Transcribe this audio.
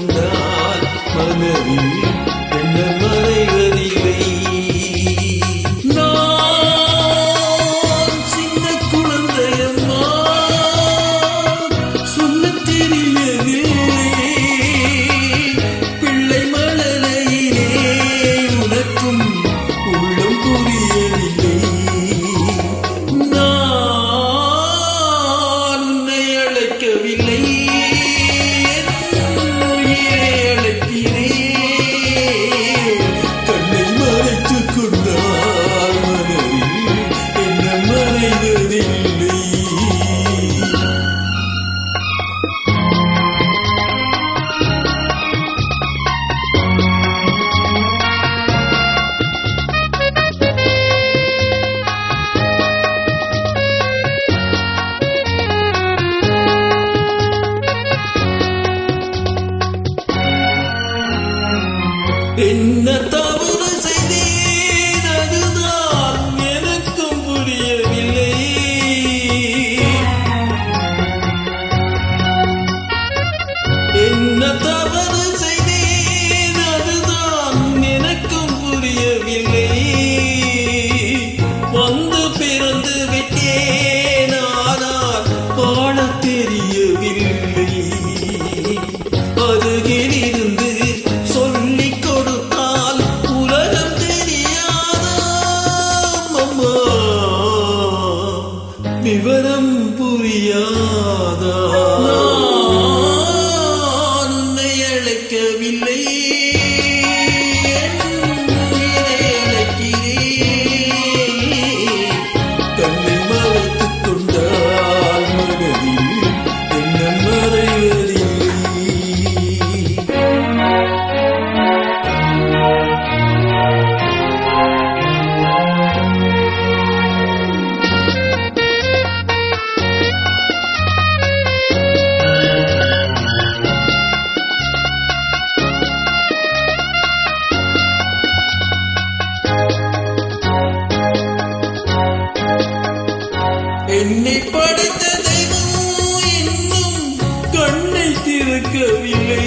could. إن Buriada. Não. என்னை படித்த தெய்வம் இன்னும் கண்ணை திறக்கவில்லை.